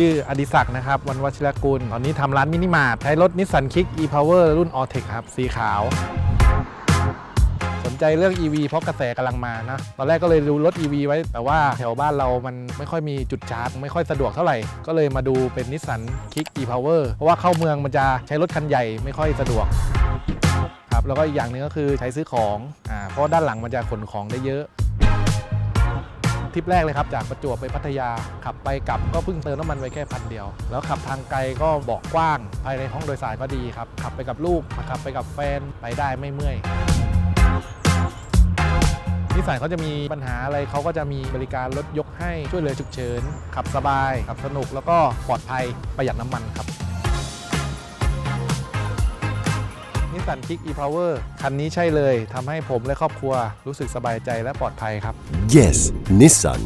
ชื่ออดิศักดิ์นะครับ วันวชิรกุล ตอนนี้ทำร้านมินิมาร์ทใช้รถนิสสันคิก e-power รุ่น Alltech ครับ สีขาว สนใจเรื่อง EV เพราะกระแสกำลังมานะ ตอนแรกก็เลยดูรถ EV ไว้ แต่ว่าแถวบ้านเรามันไม่ค่อยมีจุดชาร์จ ไม่ค่อยสะดวกเท่าไหร่ ก็เลยมาดูเป็นนิสสันคิก e-power เพราะว่าเข้าเมืองมันจะใช้รถคันใหญ่ไม่ค่อยสะดวกครับแล้วก็อีกอย่างหนึ่งก็คือใช้ซื้อของอ่าเพราะด้านหลังมันจะขนของได้เยอะ ทริปแรกเลยครับ จากประจวบไปพัทยา ขับไปกลับก็เพิ่งเติมน้ำมันไว้แค่พันเดียว แล้วขับทางไกลก็เบาะกว้าง ภายในห้องโดยสารก็ดีครับ ขับไปกับลูกขับไปกับแฟนไปได้ไม่เมื่อยนิสสันเขาจะมีปัญหาอะไรเขาก็จะมีบริการรถยกให้ช่วยเหลือฉุกเฉิน ขับสบาย ขับสนุกแล้วก็ปลอดภัยประหยัดน้ำมันครับ นิสันคิก e-power คันนี้ใช่เลยทำให้ผมและครอบครัวรู้สึกสบายใจและปลอดภัยครับ Yes Nissan